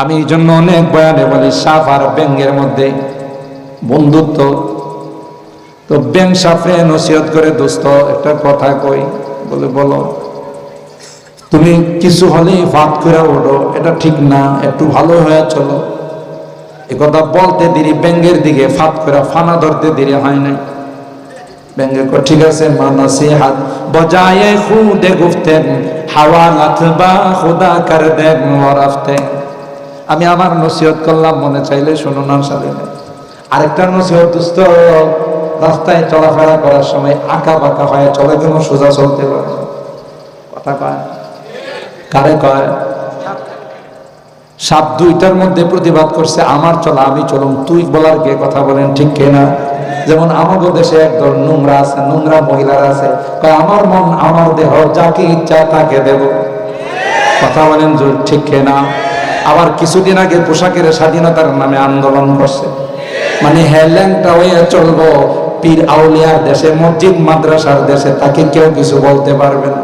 আমি এই জন্য অনেক বয়ানে বলি, সাফ আর ব্যাঙ্গের মধ্যে বন্ধুত্ব। তো ব্যাংক সাফরে নসিহত করে, দোস্ত, একটা কথা কই, বলে বলো, তুমি কিছু হলেই ভাত করে ওঠো, এটা ঠিক না, একটু ভালো হয়ে চলো। এ কথা বলতে দেরি ব্যাঙ্গের দিকে ফাঁদ করে, ফানা ধরতে দেরি হয় নাই। ব্যাঙ্গে কো ঠিক আছে মানা সে হাত বজায়ে খুদে গুফতেন, হাওয়া লাথবা খুদা কর দেন ওয়ারাফতে আমি আমার নসিহত করলাম, মনে চাইলে শুনুন আরেকটা নসিহত দুস্থ, রাস্তায় চলাফেরা করার সময় আঁকা বাঁকা হয়ে চলে যেন সোজা চলতে পারে। কথা কয়? কারে কয়? সাপ দুইটার মধ্যে প্রতিবাদ করছে, আমার চলা, আমি চলুম। তুই বলার কে কথা বলেন, ঠিক কেনা যেমন আমাদের দেশে একদল নোংরা আছে, নোংরা মহিলারা আছে। আমার মন, আমার দেহ যাকে ইচ্ছা তাকে দেব। কথা বলেন ঠিক কেনা আবার কিছুদিন আগে পোশাকের স্বাধীনতার নামে আন্দোলন করছে। মানে হেলেনটা হয়ে চলবো, পীর আউলিয়ার দেশে, মসজিদ, মাদ্রাসার দেশে, তাকে কেউ কিছু বলতে পারবে না।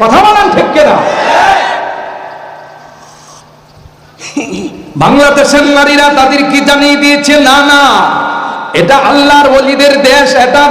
কথা বলেন ঠিক কেনা? বাংলাদেশের নারীরা তাদের কি জানিয়ে দিয়েছে? না না। এটা আল্লাহর ওলিদের দেশ, এটা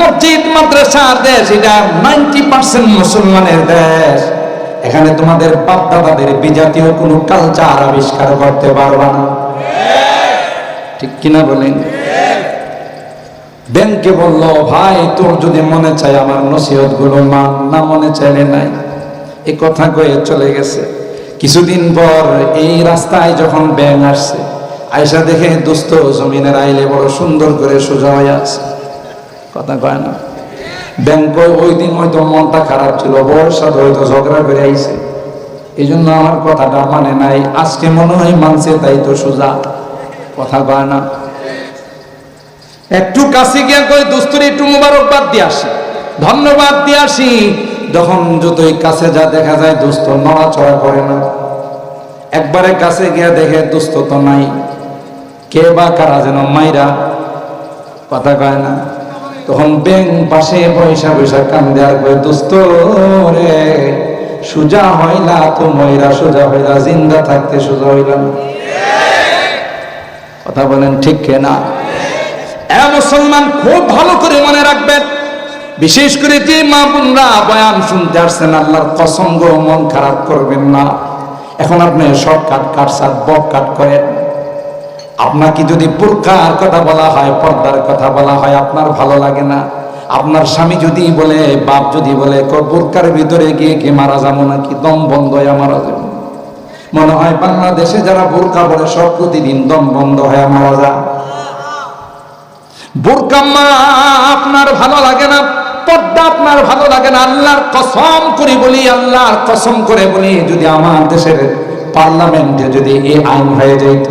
মসজিদ, মাদ্রাসার দেশ, এটা নাইনটি পার্সেন্ট মুসলমানের দেশ। এখানে তোমাদের বাপ দাদাদের বিজাতীয় কোনো কালচার আবিষ্কার করতে পারবা না। ঠিক কিনা বলেন? ব্যাংকে বলল, ভাই, তোর যদি মনে চায় আমার নসিহতগুলো মান না, মনে চাইলে নাই। এ কথা কয়ে চলে গেছে। কিছুদিন পর এই রাস্তায় যখন ব্যাং আসছে আয়সা দেখে দুস্থ জমিনের আইলে বড় সুন্দর করে সোজা হয়ে আছে কথা কয় না। ব্যাংক ওই দিন হয়তো মনটা খারাপ ছিল বউর হয়তো ঝগড়া করে আইছে। এই জন্য আমার কথাটা মানে নাই, আজকে মনে হয় মানছে তাই তো সোজা কথা কয় না। একটু কাছে গিয়ে কই দোস্তরে, একটু মুবারকবাদ দিয়ে আসি, ধন্যবাদ দিয়ে আসি। যখন যতই কাছে যা দেখা যায়, দোস্ত নড়াচড়া করে না। একবারে কাছে গিয়ে দেখে দোস্ত তো নাই। কে বা কারা যেন মাইরা কথা কয় না। তখন ব্যাং পাশে পয়সা পয়সা কান্দে আর কয় দোস্ত রে, সুজা হইলা তো ময়রা, সোজা হইলা, জিন্দা থাকতে সোজা হইলা না। কথা বলেন ঠিক কেনা মুসলমান খুব ভালো করে মনে রাখবেন, বিশেষ করে যে মা বোনরা বয়ান শুনতে আসছেন, আল্লাহর কসম গো, মন খারাপ করবেন না। এখন আপনি সব শর্টকাট কাটসাট বক কাট করেন। আপনাকে যদি বোরকার কথা বলা হয়, পর্দার কথা বলা হয়, আপনার ভালো লাগে না। আপনার স্বামী যদি বলে, বাপ যদি বলে, ক বোরকার ভিতরে গিয়ে কি মারা যাব নাকি? দম বন্ধ হয়ে মারা যাব। মনে হয় বাংলাদেশে যারা বোরকা বলে সব প্রতিদিন দম বন্ধ হয়ে মারা যায়। বোরকাম্মা আপনার ভালো লাগে না। পর্দা আপনার ভালো লাগে না। আল্লাহর কসম করে বলি, আল্লাহর কসম করে বলি, যদি আমার দেশের পার্লামেন্টে যদি এই আইন হয়ে যেত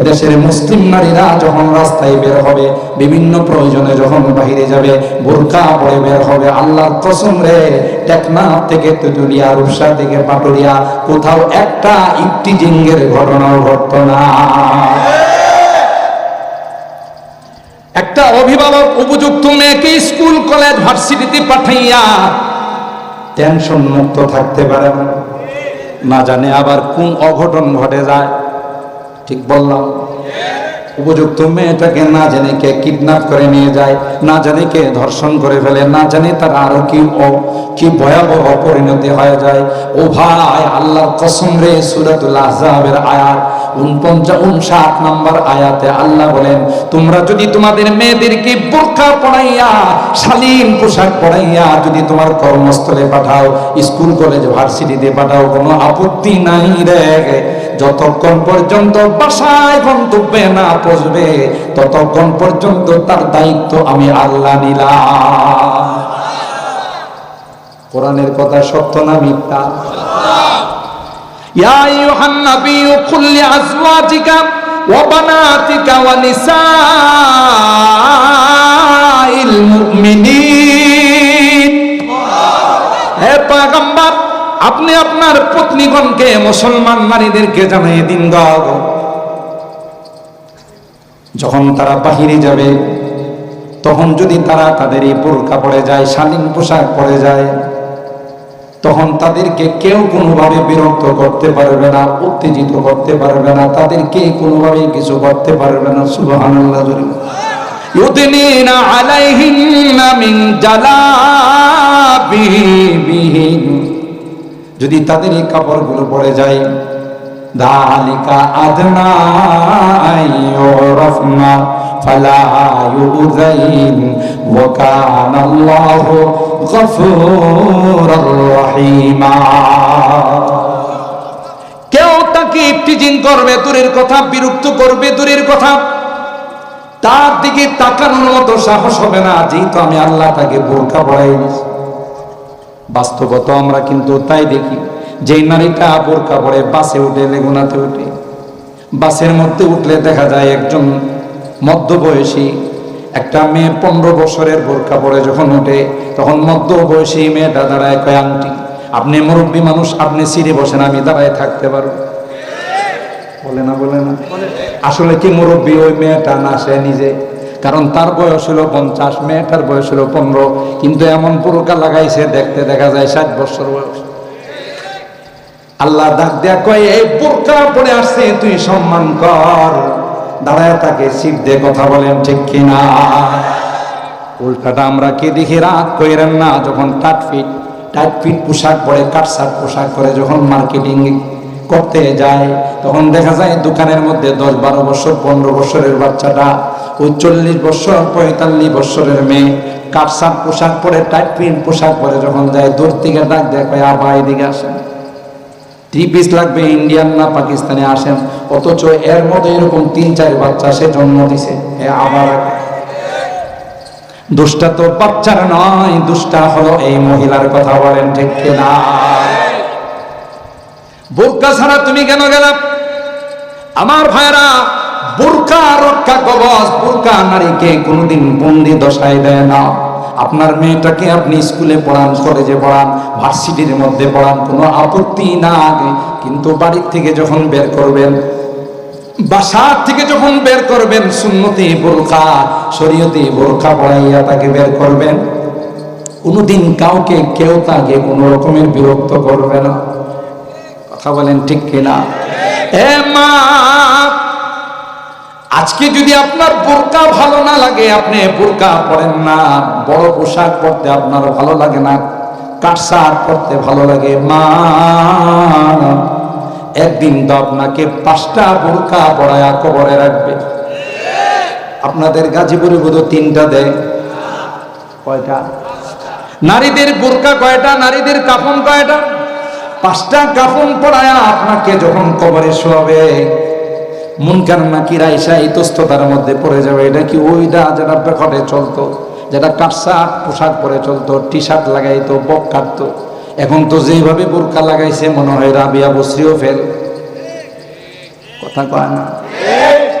এদেশের মুসলিম নারীরা যখন রাস্তায় বের হবে, বিভিন্ন প্রয়োজনে যখন বাহিরে যাবে, বোরকা পরে বের হবে, আল্লাহর কসম রে, টেকনাফ থেকে তেতুলিয়া, রূপসা থেকে পাটুরিয়া কোথাও একটা ইকটি জিঙ্গের ঘটনাও ঘটত না। একটা অভিভাবক উপযুক্ত মেয়েকে স্কুল, কলেজ, ভার্সিটিতে পাঠাইয়া টেনশন মুক্ত থাকতে পারে না জানে আবার কোন অঘটন ঘটে যায়। ঠিক বললাম। উপযুক্ত মেয়েটাকে না জানে কে কিডন্যাপ করে নিয়ে যায়, না জানে কে ধর্ষণ করে ফেলে, না জানে তার আরও কি কি ভয়াবহ পরিণতি হয়ে যায়। ও ভাই, আল্লাহর কসম রে, সুরাতুল আহজাবের আয়াত। উনপঞ্চাশ নম্বর আয়াতে আল্লাহ বলেন, তোমরা যদি তোমাদের মেয়েদেরকে বোরকা পড়াইয়া শালীন পোশাক পড়াইয়া যদি তোমার কর্মস্থলে পাঠাও, স্কুল, কলেজ, ভার্সিটিতে পাঠাও, কোনো আপত্তি নাই রে। যতক্ষণ পর্যন্ত বাসায় গন্তব্যে না ততক্ষণ পর্যন্ত তার দায়িত্ব আমি আল্লাহ নিলাম। কোরআনের কথা সত্য না মিথ্যা? يا أيها النبي قل لأزواجك وبناتك ونساء المؤمنين হে পয়গম্বর আপনি আপনার পত্নীগণকে মুসলমান নারীদেরকে জানিয়ে দিন গাও যখন তারা বাহিরে যাবে তখন যদি তারা তাদের এই বোরকা পড়ে যায় শালীন পোশাক পরে যায় তখন তাদেরকে কেউ কোনোভাবে বিরক্ত করতে পারবে না উত্তেজিত করতে পারবে না তাদেরকে কোনোভাবে কিছু করতে পারবে না সুবহানাল্লাহ যদি তাদের এই কাপড়গুলো পড়ে যায় দালিকা আদনা আইয়ুরাফনা ইউযাইন ওয়া কানা আল্লাহু গফুরার রহিমা কেউ করবে, দূরের কথা, বিরক্ত করবে, দূরের কথা। তার দিকে তাকানোর মতো সাহস হবে না, যেহেতু আমি আল্লাহ তাকে বোরকা পড়াই বাস্তবত আমরা কিন্তু তাই দেখি, যেই নারীটা বোরকা পরে বাসে উঠে, লেগুনাতে উঠে, বাসের মধ্যে উঠলে দেখা যায় একজন মধ্যবয়সী, একটা মেয়ে পনেরো বছরের বোরকা পরে যখন উঠে তখন মধ্যবয়সী মেয়েটা দাঁড়ায় কয় আংটি আপনি মুরব্বী মানুষ, আপনি সিঁড়ে বসেন, আমি দাঁড়ায় থাকতে পারব। বলে না বলে না। আসলে কি মুরব্বী ওই মেয়েটা না, সে নিজে। কারণ তার বয়স হলো পঞ্চাশ, মেয়েটার বয়স হলো পনেরো। কিন্তু এমন পুরোকা লাগাইছে, দেখতে দেখা যায় ষাট বছর বয়স। আল্লাহ ডাক দেয়া কয়, এই বোরকা পরে আসছে, তুই সম্মান কর। দাঁড়ায় তাকে সিট দিয়ে কথা বলেন, ঠিক কিনা? উল্টাটা আমরা কে দেখি? রাগ কইরেন না, যখন টাট ফিট টাইট ফিট পোশাক পরে কাটসাট পোশাক করে যখন মার্কেটিং করতে যায়, তখন দেখা যায় দোকানের মধ্যে দশ বারো বছর, পনেরো বছরের বাচ্চাটা ওই চল্লিশ বছর, পঁয়তাল্লিশ বছরের মেয়ে কাটসাট পোশাক পরে টাইট ফিট পোশাক পরে যখন যায়, দূর থেকে ডাক দেখায়, আবার এদিকে আসেন। থ্রি পিস লাগবে ইন্ডিয়ান না পাকিস্তানে, আসেন। অথচ এর মধ্যে এরকম তিন, চার বাচ্চা সে জন্ম দিছে। আবার দুষ্টা তো বাচ্চার নয়, দুষ্টা হলো এই মহিলার কথা বলেন, ঠিক কিনা বোরকা ছাড়া তুমি কেন গেলাম আমার ভাইরা বোরকা রক্ষা কবচ, বোরকা নারীকে কোনোদিন বন্দি দশায় দেয় না। আপনার মেয়েটাকে আপনি স্কুলে পড়ান, কলেজে পড়ান, ভার্সিটির মধ্যে পড়ান, কোনো আপত্তি না আগে, কিন্তু বাড়ির থেকে যখন বের করবেন, বাসার থেকে যখন বের করবেন, সুন্নতি বোরখা, শরীয়তি বোরখা পড়াইয়া তাকে বের করবেন, কোনোদিন কাউকে কেউ তাকে কোনো রকমের বিরক্ত করবে না। কথা বলেন ঠিক কিনা? এ মা আজকে যদি আপনার বোরকা ভালো না লাগে, আপনি বোরকা পরেন না। বড় পোশাক পরতে আপনার ভালো লাগে না। কাটসাট পরতে ভালো লাগে মা একদিন তো আপনাকে পাঁচটা বোরকা পড়ায়া কবরে রাখবে। আপনাদের গাজীপুরে বোধ তিনটা দেয়। কয়টা? নারীদের বোরকা কয়টা? নারীদের কাফন কয়টা? পাঁচটা কাফন পড়ায়া আপনাকে যখন কবরে শোয়াবে মুনকার নাকির আইসা ইতস্ততার মধ্যে পড়ে যাবে। এটা কি ওইটা যেটা পেখটে চলতো যেটা কাটসাট পোশাক পরে চলতো টি শার্ট লাগাইতো, বক কাটতো? এখন তো যেভাবে বোরকা লাগাইছে, মনে হয় রাবিয়া বসরিও ফেল। কথা কয় না?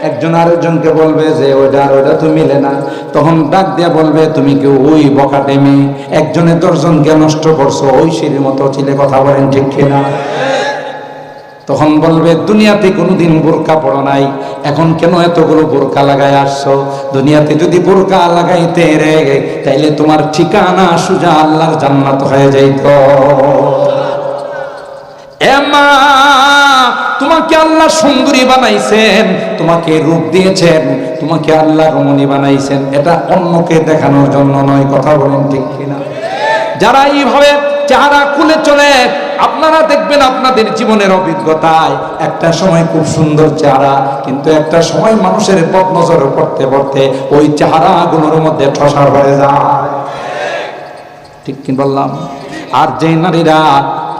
একজন আরেকজনকে বলবে যে, ওইটা আর ওইটা তো মিলে না। তখন ডাক দিয়া বলবে, তুমি কি ওই বকাটে মেয়ে একজনে দশজনকে নষ্ট করছ? ওই সিঁড়ির মতো ছিলে কথা বলেন ঠিক কিনা? তখন বলবে, দুনিয়াতে কোনোদিন বোরকা পড়ো নাই। এখন কেন এতগুলো বোরকা লাগাই আসছো? দুনিয়াতে যদি বোরকা লাগাইতে রে তাইলে তোমার ঠিকানা সুজা আল্লাহর জান্নাত হয়ে যাইত। এ তোমাকে আল্লাহ সুন্দরী বানাইছেন, তোমাকে রূপ দিয়েছেন, তোমাকে আল্লাহ রমণী বানাইছেন। এটা অন্যকে দেখানোর জন্য নয়, কথা বলেন ঠিক কিনা? যারা এইভাবে চেহারা খুলে চলে আপনারা দেখবেন আপনাদের জীবনের অভিজ্ঞতায় একটা সময় খুব সুন্দর চেহারা, কিন্তু একটা সময় মানুষের বদনজর পড়তে পড়তে ওই চেহারাগুলোর মধ্যে ঠসা হয়ে যায়। ঠিক কি বললাম? আর যে নারীরা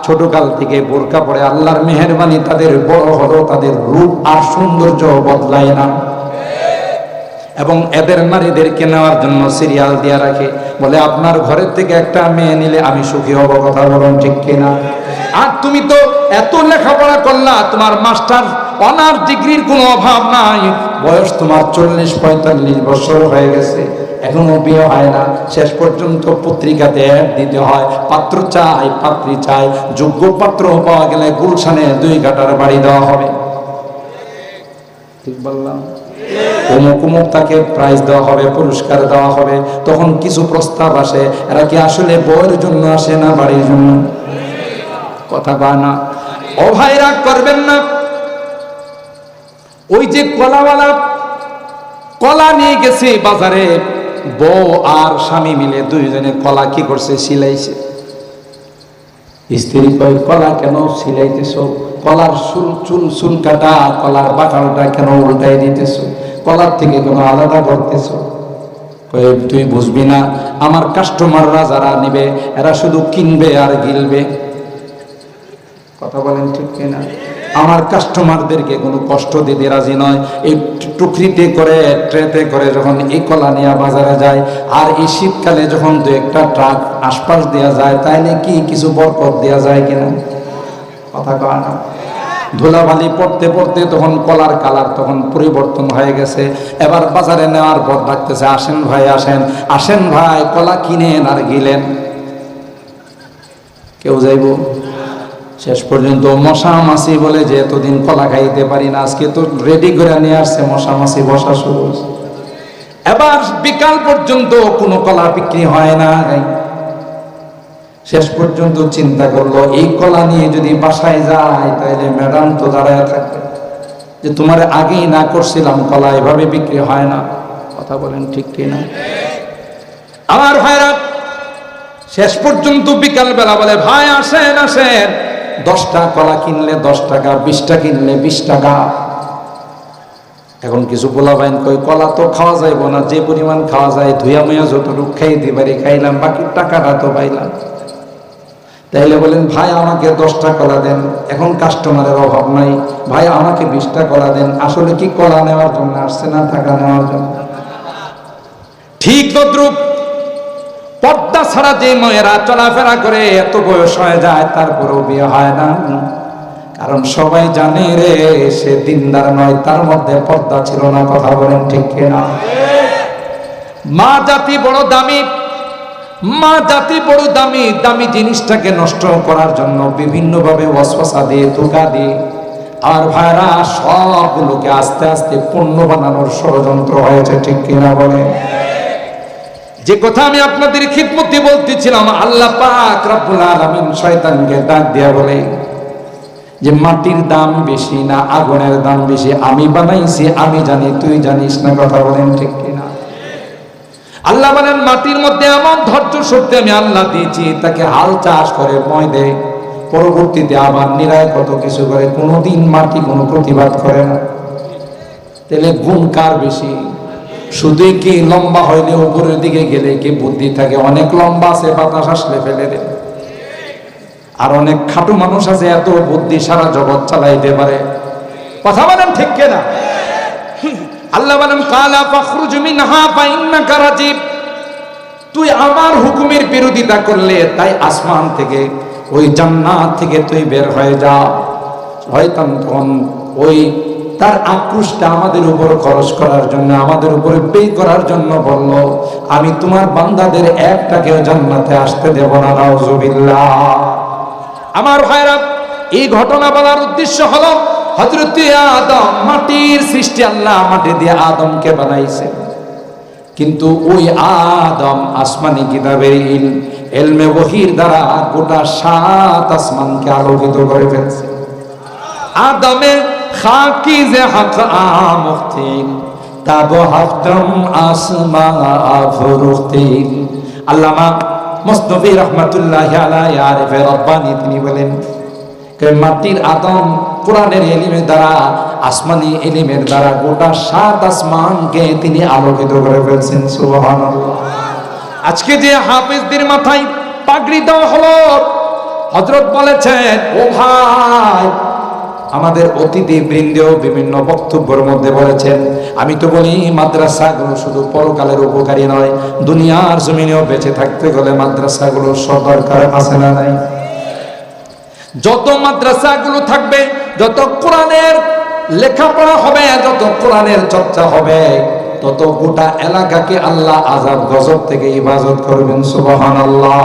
ছোটকাল থেকে বোরকা পরে আল্লাহর মেহরবানি তাদের বড় হলো তাদের রূপ আর সৌন্দর্য বদলায় না। এবং এদের নারীদেরকে নেওয়ার জন্য সিরিয়াল দিয়ে রাখে। বলে, আপনার ঘরের থেকে একটা মেয়ে নিলে আমি সুখী হব, কথা বলুন ঠিক কিনা? আর তুমি তো এত লেখাপড়া করলা, তোমার মাস্টার অনার ডিগ্রির কোনো অভাব নাই। বয়স তোমার চল্লিশ, পঁয়তাল্লিশ বছর হয়ে গেছে। এখনও বিয়ে হয় না। শেষ পর্যন্ত পত্রিকাতে অ্যাড দিতে হয়, পাত্র চাই, পাত্রী চাই, যোগ্য পাত্র পাওয়া গেলে গুলশানে দুই কাটার বাড়ি দেওয়া হবে। ঠিক বললাম। অমুক অমুক তাকে প্রাইজ দেওয়া হবে, পুরস্কার দেওয়া হবে, তখন কিছু প্রস্তাব আসে, এরা কি আসলে বইয়ের জন্য আসে না বাড়ির জন্য? কথা কয় না। ও ভাই, রাগ করবেন না। ওই যে কলাওয়ালা, কলা নিয়ে গেছে বাজারে, বউ আর স্বামী মিলে দুইজনে কলা কি করছে? সিলাইছে। স্ত্রী কয়, কলা কেন সিলাইতেছ? কলার চুল চুল চুল কাটা কলার বাকালটা কেন উল্টাই দিতেছ? কলার থেকে কোনো আলাদা করতেছ তুই বুঝবি না, আমার কাস্টমাররা যারা নিবে, এরা শুধু কিনবে আর গিলবে। কথা বলেন ঠিক কিনা? আমার কাস্টমারদেরকে কোনো কষ্ট দিতে রাজি নয়। এই টুকরিতে করে, ট্রেতে করে যখন এই কলা নিয়ে বাজারে যায়, আর এই শীতকালে যখন দু একটা ট্রাক আশপাশ দেওয়া যায়, তাইলে কি কিছু বরকত দেওয়া যায় কিনা? কথা কয় না। ধুলাবালি পড়তে পড়তে তখন কলার কালার তখন পরিবর্তন হয়ে গেছে। এবার বাজারে নেওয়ার পর ডাকতেছে, আসেন ভাই, আসেন। আসেন ভাই, কলা কিনেন আর গিলেন কেউ যাইব? শেষ পর্যন্ত মশা মাছি বলে, যে এতদিন কলা খাইতে পারি না, আজকে তো রেডি করে নিয়ে আসছে, মশা মাছি, বসা শুরু এবার বিকাল পর্যন্ত কোনো কলা বিক্রি হয় না শেষ পর্যন্ত চিন্তা করল, এই কলা নিয়ে যদি বাসায় যায় তাহলে ম্যাডাম তো দাঁড়ায় থাকবে যে তোমার আগেই না করছিলাম, কলা এভাবে বিক্রি হয় না। কথা বলেন ঠিক কিনা? আমার ভাইরা, শেষ পর্যন্ত বিকাল বেলা বলে ভাই, আসেন আসেন। দশটা কলা কিনলে দশ টাকা বিশটা কিনলে বিশ টাকা। এখন কিছু বলা বাইন কই, কলা তো খাওয়া যাইব না, যে পরিমাণ খাওয়া যায় ধুয়া মুয়া যতটুকু খাইতে পারি খাইলাম, বাকি টাকাটা তো পাইলাম। তাইলে বলেন ভাই আমাকে দশটা কলা দেন। এখন কাস্টমারের অভাব নাই। ভাই আমাকে বিশটা কলা দেন। আসলে কি কলা নেওয়ার জন্য আসছে না টাকা নেওয়ার জন্য? ঠিক তদ্রুপ পর্দা ছাড়া যে মেয়েরা চলাফেরা করে এত বয়স হয়ে যায় তারপরেও বিয়ে হয় না। কারণ সবাই জানে রে সে দিনদার নয় তার মধ্যে পর্দা ছিল না কথা বলেন ঠিক কিনা? মা জাতি বড় দামি মা জাতি বড় দামি দামি জিনিসটাকে নষ্ট করার জন্য বিভিন্নভাবে ওয়াসওয়াসা দিয়ে, ধোকা দিয়ে। আর ভাইরা, সবগুলোকে আস্তে আস্তে পণ্য বানানোর ষড়যন্ত্র হয়েছে, ঠিক কিনা বলে যে কথা আমি আপনাদের খিদমতি বলতেছিলাম, আল্লাহ পাক রব্বুল আলামিন শয়তানকে ডাক দিয়া বলে, যে মাটির দাম বেশি না আগুনের দাম বেশি? আমি বানাইছি, আমি জানি, তুই জানিস না, কথা বলেন ঠিক কিনা? আল্লাহ বলেন, মাটির মধ্যে এমন ধৈর্য শক্তি আমি আল্লাহ দিয়েছি, তাকে হাল চাষ করে ময় পরবর্তীতে আবার নিরায় কত কিছু করে, কোনোদিন মাটি কোনো প্রতিবাদ করে না। তাহলে গুণ কার বেশি? শুধু কি লম্বা হইলে উপরের দিকে গেলে কি বুদ্ধি থাকে? অনেক লম্বা আছে, বাতাস আসলে ফেলে দেয় আর অনেক খাটু মানুষ আছে, এত বুদ্ধি সারা জগৎ চালাইতে পারে। কথা বলেন ঠিক কেনা? আল্লাহ বলেন, কালা ফখরুজ মিনহা ফাইন্নাকা রাজিব। তুই আমার হুকুমের বিরোধিতা করলে তাই আসমান থেকে, ওই জান্নাত থেকে তুই বের হয়ে যা। শয়তান তখন ওই তার আক্রোশটা আমাদের উপর খরচ করার জন্য, আমাদের উপরে পে করার জন্য বলল, আমি তোমার বান্দাদের একটাকেও জান্নাতে আসতে দেব না, নাউজুবিল্লাহ। আমার ভাইরা, এই ঘটনা বলার উদ্দেশ্য হলো আদম মাটির সৃষ্টি আল্লাহ মাটি দিয়ে আদমকে বানাইছে। কিন্তু ওই আদম আসমানি কিতাবের ইল, এলমে ওহির দ্বারা গোটা সাত আসমানকে আলোকিত করে ফেলছে। আদমের খাকি যে হক আমুক্তিন তাব হাফদম আসমা আফরুক্তিন আল্লামা মুস্তফি রহমাতুল্লাহ আলাই আরিফে রব্বানি তিনি বলেন মাটির আদম কোরআনের এলিমের দ্বারা, আসমানি এলিমের দ্বারা গোটা সাত আসমানকে তিনি আলোকিত করে ফেলছেন, সুবহানাল্লাহ। আজকে যে হাফেজদের মাথায় পাগড়ি দেওয়া হলো হজরত বলেছেন, ও ভাই, আমাদের অতিথি বৃন্দেও বিভিন্ন বক্তব্যের মধ্যে বলেছেন, আমি তো বলি মাদ্রাসাগুলো শুধু পরকালের উপকারী নয়, দুনিয়ার জমিনেও বেঁচে থাকতে গেলে মাদ্রাসাগুলো সদরকার আছে না নাই? যত মাদ্রাসাগুলো থাকবে যত কোরআনের লেখাপড়া হবে, যত কোরআনের চর্চা হবে, তত গোটা এলাকাকে আল্লাহ আজাব গজব থেকে ইবাজত করবেন সুবহান আল্লাহ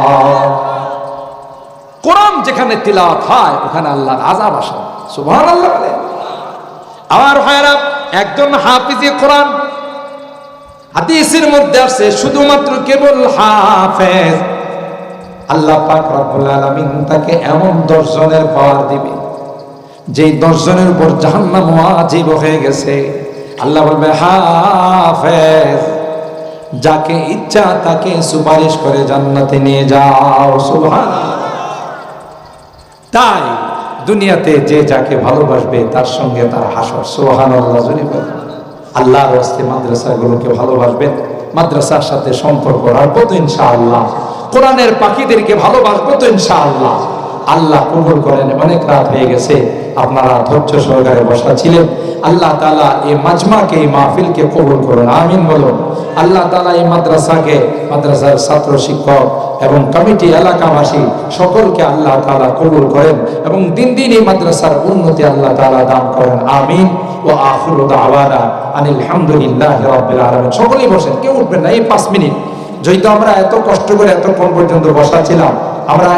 কোরআন যেখানে তিলাওয়াত হয়, ওখানে আল্লাহর আজাব আসে। সুবহান আল্লাহ আমার ভাইরা একজন হাফিজে কোরআন হাদিসের মধ্যে আছে শুধুমাত্র কেবল হাফেজ। আল্লাহ পাক রব্বুল আলামিন তাকে এমন দর্শনের পাওয়ার দিবে যেই দর্শনের উপর জাহান্নাম ওয়াজিব হয়ে গেছে, আল্লাহ বলবে, হাফেজ, যাকে ইচ্ছা তাকে সুপারিশ করে জান্নাতে নিয়ে যাও সুবহান তাই দুনিয়াতে যে যাকে ভালোবাসবে তার সঙ্গে তার হাসর সুবহান আল্লাহ আল্লাহর হস্তে মাদ্রাসাগুলোকে ভালোবাসবেন মাদ্রাসার সাথে সম্পর্ক রাখব তো ইনশাআল্লাহ। কোরআনের পাখিদেরকে ভালোবাসবো তো ইনশাআল্লাহ। আল্লাহ কবুল করেন, অনেক রাত হয়ে গেছে। আপনারা ধৈর্য সহকারে বসা ছিলেন আল্লাহ তালা এই মাজমাকে, এই মাহফিলকে কবুল করুন, আমিন বলুন। আল্লাহ তালা এই মাদ্রাসাকে, মাদ্রাসার ছাত্র শিক্ষক এবং কমিটি এলাকাবাসী সকলকে আল্লাহ তালা কবুল করেন এবং দিন দিন এই মাদ্রাসার উন্নতি আল্লাহ তালা দান করেন, আমিন। ও আখরু দাওয়ানা আনিল হামদুলিল্লাহ রাব্বিল সকলেই বসেন, কেউ উঠবেন না, এই পাঁচ মিনিট। যেহেতু আমরা এত কষ্ট করে এতক্ষণ পর্যন্ত বসা ছিলাম আমরা